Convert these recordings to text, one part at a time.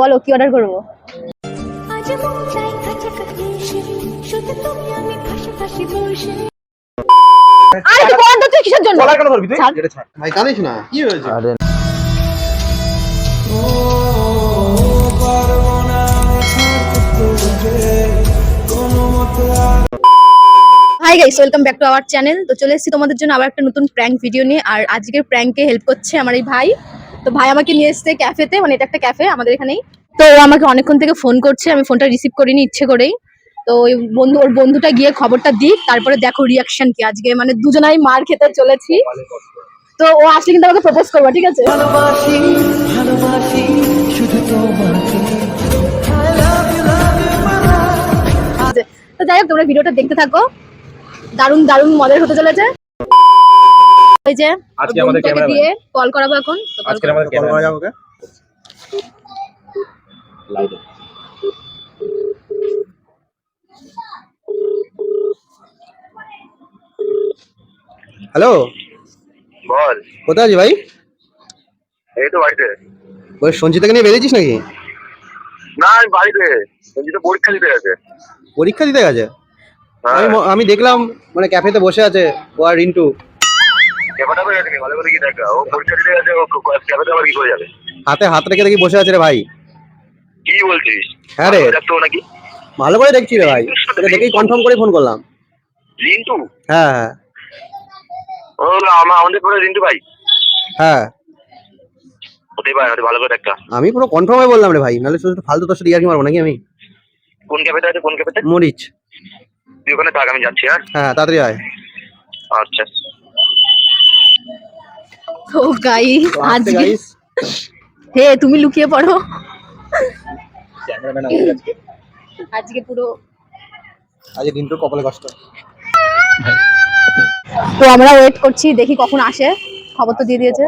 বলো কি অর্ডার করব? আজ মন চাই কাছাকাছি এসে শুধু তুমি আমি পাশাপাশি বসে। আরে তুই বন্ধ তুই কিসের জন্য? কলার কেন ধরবি তুই? এটা ছাড়। ভাই কানিস না? কি হয়েছে? আরে hi guys welcome back to our channel তো চলে এসেছি তোমাদের জন্য আবার একটা নতুন প্র্যাঙ্ক ভিডিও নিয়ে আর আজকের প্র্যাঙ্কে হেল্প করছে আমার এই ভাই। তো ভাই আমাকে নিয়ে এসেছে ক্যাফেতে মানে এটা একটা ক্যাফে আমাদের এখানেই। তো ও আমাকে অনেকক্ষণ থেকে ফোন করছে আমি ফোনটা রিসিভ করিনি ইচ্ছে করেই। তো ওই বন্ধু ওর বন্ধুটা গিয়ে খবরটা দিক তারপরে দেখো রিয়াকশন কি। আজকে মানে দুজনাই মার খেতে চলেছি। তো ও আসলে কিন্তু আমাকে প্রপোজ করবে ঠিক আছে। তো যাই হোক তোমরা ভিডিওটা দেখতে থাকো। দারুণ দারুণ মজার হতে চলেছে। ওই যে আজকে আমাদের cameraman। দিয়ে কল করাবো এখন আজকে আমাদের কল করা যাবে ওকে হ্যালো বল। কোথায় আছিস ভাই? এই তো বাড়িতে। ওই সঞ্চিতাকে নিয়ে বেরিয়েছিস নাকি? না আমি বাড়িতে। সঞ্জিত পরীক্ষা দিতে গেছে। পরীক্ষা দিতে গেছে? হ্যাঁ। আমি আমি দেখলাম মানে ক্যাফেতে বসে আছে ও আর রিন্টু। হাতে হাত রেখে দেখি বসে আছে রে ভাই। কি বলছিস? হ্যাঁ রে। নাকি? ভালো করে দেখছি রে ভাই। দেখেই কনফার্ম করে ফোন করলাম। রিন্টু হ্যাঁ হ্যাঁ। ও আমা- আমাদের পরে রিন্টু ভাই? হ্যাঁ। ভালো করে দেখা। আমি পুরো কনফার্ম হয়ে বললাম রে ভাই নাহলে শুধু ফালতু তোর সাথে ইয়ার্কি মারবো নাকি আমি? কোন ক্যাফেতে আছে কোন ক্যাফেতে? মরিচ। তুই ওখানে থাক আমি যাচ্ছি হ্যাঁ? হ্যাঁ তাড়াতাড়ি আয়। আচ্ছা। তো গাই তো আজকে গাইস হে তুমি লুকিয়ে পড়ো। আজকে। আজকে পুরো আজ রিন্টুর কপালে কষ্ট। তো আমরা ওয়েট করছি দেখি কখন আসে। খবর তো দিয়ে দিয়েছে।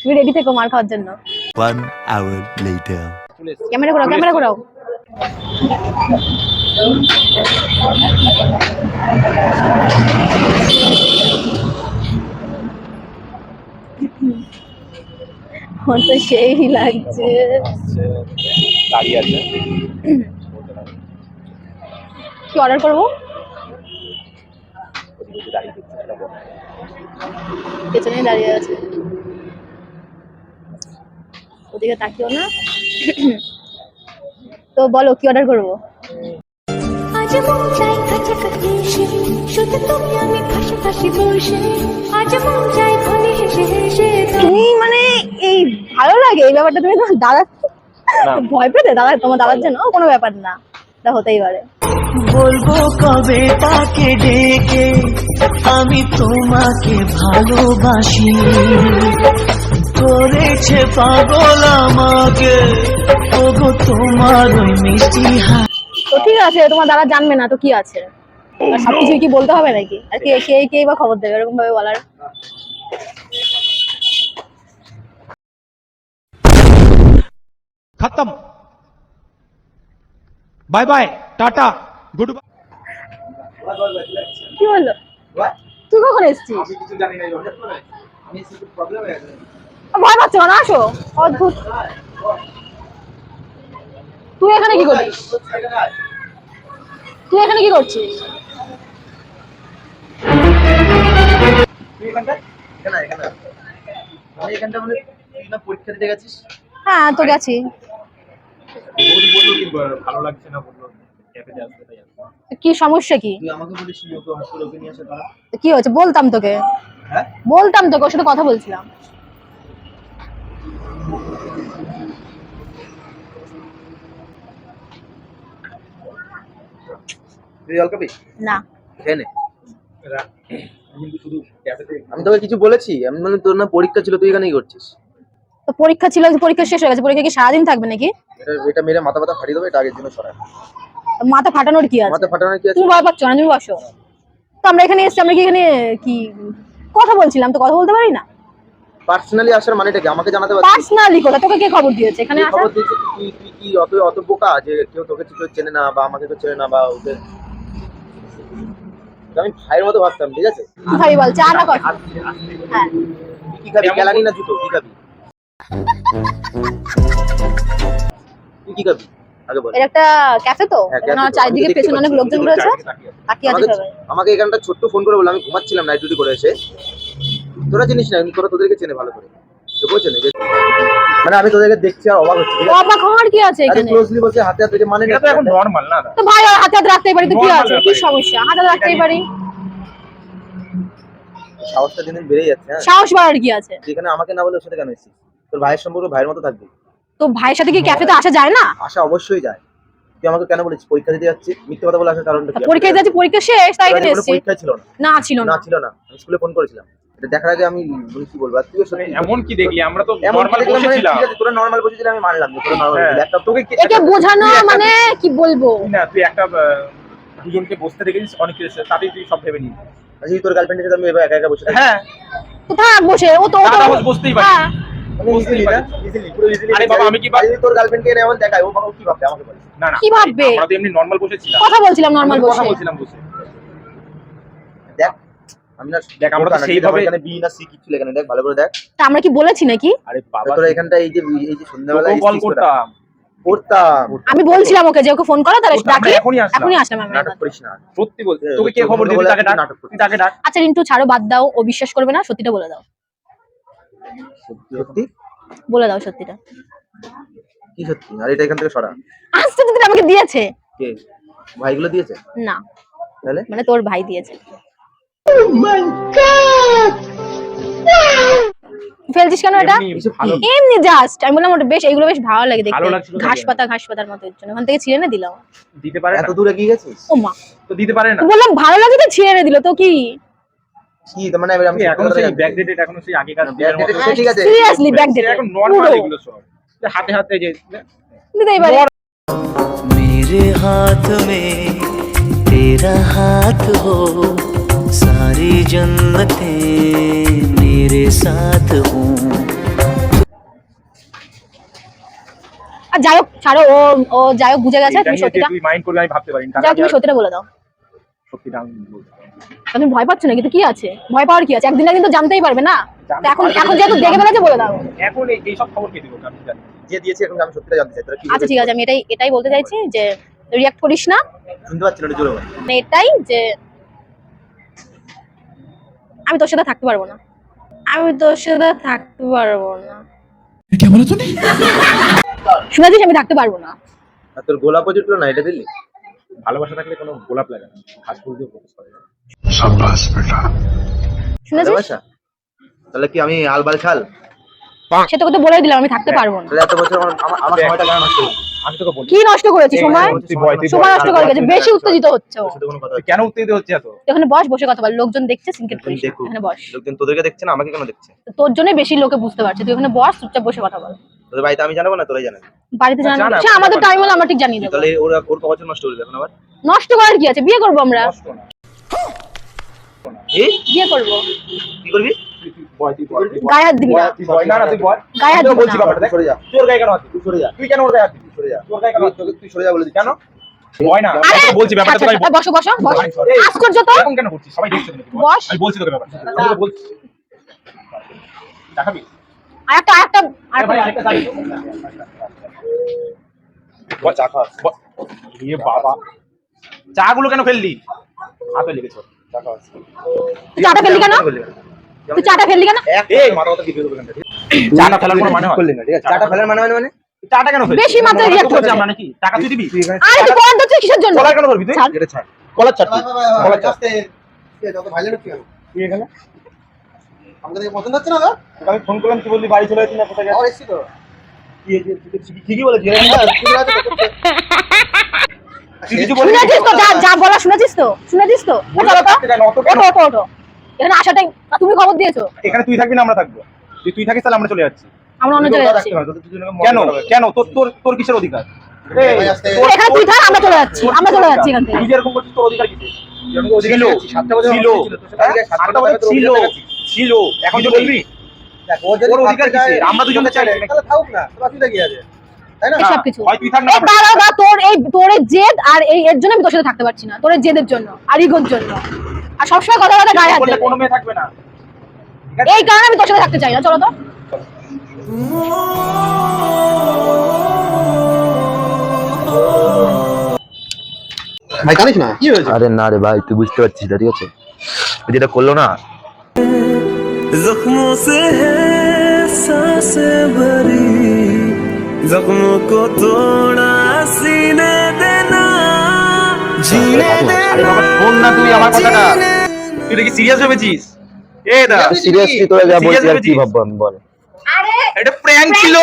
তুমি রেডি থেকো মার খাওয়ার জন্য। One hour later. ক্যামেরা ঘোরাও ক্যামেরা ঘোরাও। আমার তো সেই লাগছে। দাঁড়িয়ে আছে। কি অর্ডার করব? পেছনে দাঁড়িয়ে আছে। ওদিকে তাকিও না। তো বলো কি অর্ডার করব? আজ মন চাই কাছাকাছি এসে শুধু তুমি আমি পাশাপাশি বসে। আজ মন চাই ফোনে হেসে হেসে তুমি মানে ভালো লাগে এই ব্যাপারটা তুমি তোমার দাদা ভয় পেতে? দাদা তোমার দাদার জন্য কোনো ব্যাপার না। এটা হতেই পারে। বলব কবে তাকে ডেকে আমি তোমাকে ভালোবাসি। করেছে পাগল আমাকে ওগো তোমার ওই মিষ্টি তো ঠিক আছে তোমার দাদা জানবে না তো কি আছে। সবকিছু কি বলতে হবে নাকি? আর কে কে কে বা খবর দেবে এরকম ভাবে বলার? খতম বাই বাই টাটা গুড কি হলো? তুই কখন এসছিস? ভয় আসো। অদ্ভুত। তুই এখানে কি তুই এখানে কি করছিস? হ্যাঁ তো গেছি। ভালো লাগছে না বলল ক্যাফেতে আসতে তাই আসতে। কি সমস্যা কি? কি হয়েছে? বলতাম তোকে। হ্যাঁ? বলতাম তোকে ওর সাথে কথা বলছিলাম। না। আমি তোকে কিছু বলেছি আমি মানে তোর না পরীক্ষা ছিল তুই এখানেই করছিস। তো পরীক্ষা ছিল পরীক্ষা শেষ হয়ে গেছে পরীক্ষা কি সারাদিন থাকবে নাকি? এটা এটা মেরে মাথা ব্যথা ফাটিয়ে দেবে এটা আগের জন্য সরায় মাথা ফাটানোর কি আছে? মাথা ফাটানোর কি আছে? তুমি ভয় পাচ্ছ না তুমি বসো। তো আমরা এখানে এসেছি আমরা কি এখানে কি কথা বলছিলাম তো কথা বলতে পারি না? পার্সোনালি আসার মানেটা কি? আমাকে জানাতে পারছিস পার্সোনালি কথা তোকে কে খবর দিয়েছে? এখানে আসা খবর দিয়েছিস তুই তুই কি অত অত বোকা যে কেউ তোকে কেউ চেনে না বা আমাকে কেউ চেনে না বা ওকে আমি ভাইয়ের মতো ভাবতাম ঠিক আছে? কি খাবি বল চা না কফি হ্যাঁ। কি খাবি? কেলানি না জুতো? কি খাবি? তুই কি খাবি? আগে বল। এটা একটা ক্যাফে তো? হ্যাঁ, এখানে cafe তো। চারিদিকে আমি তো দেখতে পেছনে অনেক লোকজন রয়েছে। তাকিয়ে আছে আমাকে এখানটা ছোট্ট ফোন করে বলল আমি ঘুমাচ্ছিলাম নাইট ডিউটি করে এসে। তোরা চিনিস না তোরা তোদেরকে চেনে ভালো করে। মানে আমি তোদেরকে দেখছি আর অবাক হচ্ছি অবাক হওয়ার কি আছে এখানে? ক্লোজলি বসে হাতে হাতে মানে এটা তো এখন নর্মাল না না তো ভাই হাতে হাতে রাখতেই পারি তো কি Normal আছে? কি সমস্যা? হাতে হাতে রাখতেই পারি সাহসটা দিন দিন বেড়ে যাচ্ছে হ্যাঁ। সাহস বাড়ার কি আছে? যেখানে আমাকে না বলে ওর সাথে কেন এসেছিস? তোর ভাইয়ের সম্পর্ক ভাইয়ের মতো থাকবে। তো ভাইয়ের সাথে কি ক্যাফেতে আসা যায় না? আসা অবশ্যই যায়। তুই আমাকে কেন বলেছিস? পরীক্ষা দিতে যাচ্ছি। মিথ্যে কথা বলে আসার কারণটা কি? পরীক্ষা যাচ্ছে পরীক্ষা শেষ তাই এখানে তোর এসেছি। পরীক্ষা ছিল না। না ছিল না। না ছিল না। আমি স্কুলে ফোন করেছিলাম। এটা দেখার আগে আমি বলি কি বলব? তুই সত্যি এমন কি দেখলি? আমরা তো নরমাল মানে বসেছিলাম। ঠিক আছে, তোরা নর্মাল বসেছিলি আমি মানলাম তোরা নর্মাল হ্যাঁ, একটা তোকে কি- একে বোঝানো মানে কি বলব? না তুই একটা দুজনকে বসতে দেখেছিস অনেক কিছু তাতেই তুই সব ভেবে নিস আজকে তোর গার্লফ্রেন্ডের সাথে আমি এবার একা একা বসে হ্যাঁ। তো থাক বসে। ও তো ও তো বসতেই পারি। মানে না? Easily, পুরো easily আরে বাবা, আমি কি ভাব- তোর গার্লফ্রেন্ডকে এমন দেখায় ও বাবা কি ভাববে আমাকে বলিস না না কি ভাববে? আমরা তো এমনি নর্মাল বসেছিলাম কথা বলছিলাম নর্মাল আমরা কথা বলছিলাম বসে। দেখ আমি দেখ, আমরা তো সেইভাবে- এখানে বি না সি কিছু লেখা দেখ ভালো করে দেখ। তা আমরা কি বলেছি নাকি? আরে বাবা তোরা এখানটা এই যে এই যে সন্ধ্যাবেলা কল করতাম। করতাম। আমি বলছিলাম ওকে যে ওকে ফোন করো তাহলে ডাকি এখনই আসলাম। আমি। নাটক করিস না। সত্যি তোকে কে খবর দিবি? ডাক। তাকে ডাক। আচ্ছা রিন্টু ছাড়ো বাদ দাও ও বিশ্বাস করবে না সত্যিটা বলে দাও। সত্যি বলে দাও সত্যিটা। কি সত্যি? আর এটা এখান থেকে সরা। আজকে আমাকে দিয়েছে। কে? ভাইগুলো দিয়েছে? না। তাহলে? মানে তোর ভাই দিয়েছে। ফেলছিস কেন এটা? এমনি জাস্ট আমি বললাম ওটা বেশ এগুলো বেশ ভালো লাগে দেখতে। ঘাস পাতা ঘাস পাতার মতো এর জন্য। ওখান থেকে ছিঁড়ে এনে দিলাম। দিতে পারে এত দূরে গিয়ে গেছিস? ও মা তো দিতে পারে না। বললাম ভালো লাগে তো ছিঁড়ে এনে দিল তো কি? কি তার মানে এবার আমি তুই সত্যি এখনো কথা সেই জানতে ব্যাক চাই। ডেটেড এখনো সেই আগেকার না, দিনের backdated মতো। সে ঠিক আছে। সিরিয়াসলি ব্যাক সে ডেটে এখন নর্মাল এগুলো সব যে হাতে হাতে যে দিতে এবারে मेरे हाथ में तेरा हाथ हो सारी जन्नतें मेरे साथ हों আর যাই হোক ছাড়ো ও ও যাই হোক বুঝে গেছে এটা তুমি নিয়ে যে সত্যিটা তুই মাইন্ড করবি আমি ভাবতে পারি না যাও তুমি সত্যিটা বলে দাও সত্যিটা আমি তুমি ভয় পাচ্ছ না কিন্তু কি আছে? ভয় পাওয়ার কি আছে? একদিন না কিন্তু জানতেই পারবে না। এখন এখন যেহেতু দেখে ফেলেছে বলে দাও। এখন এই এইসব খবর কে দিব? আমি জানি। যে দিয়েছে এখন আমি সত্যিটা জানতে চাই। আচ্ছা ঠিক আছে আমি এটাই এটাই বলতে চাইছি যে রিয়াক্ট করিস না। শুনতে পাচ্ছি না জোরে বল। মানে এটাই যে আমি তোর সাথে থাকতে পারব না। আমি তোর সাথে থাকতে পারব না। শুনেছিস আমি থাকতে পারব না। তোর গোলাপও জুটলো না এটা দিলি? ভালোবাসা থাকলে কোনো গোলাপ লাগে না। ঘাস ফুল দিয়ে প্রপোজ করে। শুনেছিস? ভালোবাসা? তাহলে কি আমি আলবাল ছাল সে তোকে তো বলে দিলাম আমি থাকতে পারব না। তাহলে এত বছর আমার আমার- আমার সময়টা কেন নষ্ট করলি? আমি তোকে বলি। কি নষ্ট করেছি সময় তুই বয়, তুই সময়। নষ্ট করে গেছে বেশি উত্তেজিত হচ্ছে ও। তোর সাথে কোনো কথা তুই কেন উত্তেজিত হচ্ছে এত? এখানে বস বসে কথা বল। লোকজন দেখছে সিনকেট লোকজন করিস। না। দেখুক। এখানে বস। লোকজন তোদেরকে দেখছে না আমাকে কেন দেখছে? তোর জন্যই বেশি লোকে বুঝতে পারছে। তুই ওখানে বস চুপচাপ বসে কথা বল। তোদের বাড়িতে আমি জানাব না? তোরাই জানাবি। বাড়িতে জানানো জানা, সে আমাদের টাইম হলে আমরা ঠিক জানিয়ে দেবো। তাহলে ওরা ওর নষ্ট করবে এখন আবার? নষ্ট করার কি আছে? বিয়ে করব আমরা। না। বিয়ে করব। কি করবি? তুই তুই বয় তুই বয় তুই বয়। গায়ে হাত দিবি না না না তুই বয়। গায়ে হাত আমি তোকে দিবি বলছি ব্যাপারটা দেখ। সরে যা। তোর গায়ে কেন হাত তুই সরে যা। তুই কেন ওর গায়ে হাত তুই সরে যা। তোর গায়ে কেন হাত তুই সরে যা বলে দিচ্ছি কেন? ভয় না। আমি বলছি ব্যাপারটা তোরাই বসো বসো বসো। এই, আশ্চর্য তো। এরকম কেন করছিস? সবাই দেখছে বস। আমি বলছি তোকে ব্যাপারটা। আমি তোকে বলছি। দেখাবি? আর একটা আর একটা আর আরে ভাই আরেকটা চাবি বল, চা খাওয়া বল। বাবা। চা গুলো কেন ফেললি? হাতে লেগেছে। চা তুই চাটা ফেললি কেন? তুই চাটা ফেললি কেন? এই, মাথা কথা কি এখান চাটা ফেলার কোনো মানে হয়? না ঠিক আছে। চাটা ফেলার মানে মানে? মানে চাটা কেন ফেললি? বেশি মাত্রায় আমরা react তো বলছি করছে। আমরা নাকি? টাকা তুই দিবি? আরে তুই কলার ধরছিস কিসের জন্য? কলার কেন ধরবি তুই? এটা ছাড়। কলার চাটনি কলার যত ভাইলেন্ট হচ্ছে কেন? তুই এখানে? আমাকে দেখে পছন্দ হচ্ছে না তো আমি ফোন করলাম তুই বললি বাড়ি চলে যাচ্ছি না কোথায় এসছি তো ঠিকই- শুনেছিস যা বলা শুনেছিস শুনেছিস? ওঠো ওঠো। ওঠো এখানে আসাটাই তুমি খবর দিয়েছ? এখানে তুই থাকবি না আমরা থাকব। তুই তুই থাকিস তাহলে আমরা চলে যাচ্ছি। আমরা অন্য চলে যাচ্ছি। কেন? কেন? তোর তোর তোর কিসের অধিকার? এখানে তুই থাক আমরা চলে যাচ্ছি আমরা চলে যাচ্ছি এখান থেকে। তুই যেরকম করছিস তোর অধিকার কিসের ছিল ছিল। ছিল, বছর ছিল ছিল। এখন তো বলবি? ওর অধিকার কিসের? আমরা দুজনে চাই। তাহলে থাকুক না তোর অসুবিধা কি আছে হয় জেদ আর এই এর জন্য আমি তোর সাথে থাকতে পারছি না তোর জেদের জন্য আর ইগোর জন্য। আর সবসময় কথা কথা গায়ে হাত কোনো মেয়ে থাকবে না। এই কারণে আমি তোর সাথে থাকতে চাই না চলো তো। ভাই কানিস না। কি হয়েছে? আরে না রে ভাই তুই বুঝতে পারছিস না ঠিক আছে? যেটা করল না? জখমো সে সাসে ভরি। জখমো কো তোড়া সিনে দেনা। জিনে দেনা না তুই আমার কথাটা। তুই কি সিরিয়াস ভেবেছিস? এ দা সিরিয়াসলি তোরা যা বলছিস আর কি ভাববো আমি বল। আরে এটা প্র্যাঙ্ক ছিল।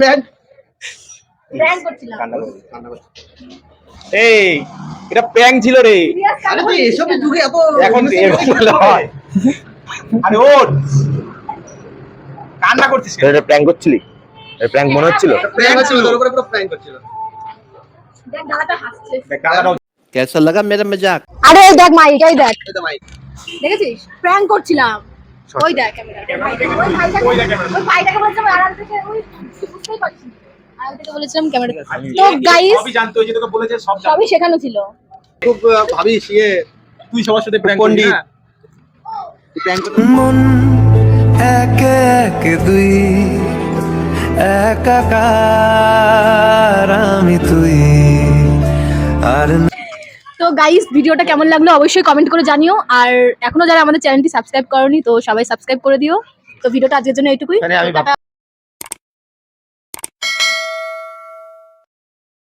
প্র্যাঙ্ক প্র্যাঙ্ক করছিলাম। এই এটা প্যাং ছিল রে। আরে তুই এসব এত এখন হয়। আরে কান্না করছিস এটা প্যাং করছিলি? এটা প্যাং মনে হচ্ছিল? প্র্যাঙ্ক হচ্ছিল তোর উপরে পুরো করছিল। দেখ হাসছে। দেখ কেমন লাগা মেরা মজাক? আরে এই দেখ মাইক এই দেখ। এই মাইক। দেখেছিস? প্র্যাঙ্ক করছিলাম। ওই দেখ ক্যামেরা ওই ভাইটাকে ওই ভাইটাকে বলছিলাম ওই বুঝতেই পারছিস থেকে বলেছিলাম ক্যামেরা তো। গাইস সবই জানতো ওই যে তোকে বলেছে সব সবই শেখানো ছিল। খুব ভাবিস ইয়ে তুই সবার সাথে প্র্যাঙ্ক করবি মন একে একে দুই একাকার আমি তুই আর তো গাইস ভিডিওটা কেমন লাগল অবশ্যই কমেন্ট করে জানিও। আর এখনও যারা আমাদের চ্যানেলটি সাবস্ক্রাইব করনি তো সবাই সাবস্ক্রাইব করে দিও। তো ভিডিওটা আজকের জন্য এইটুকুই।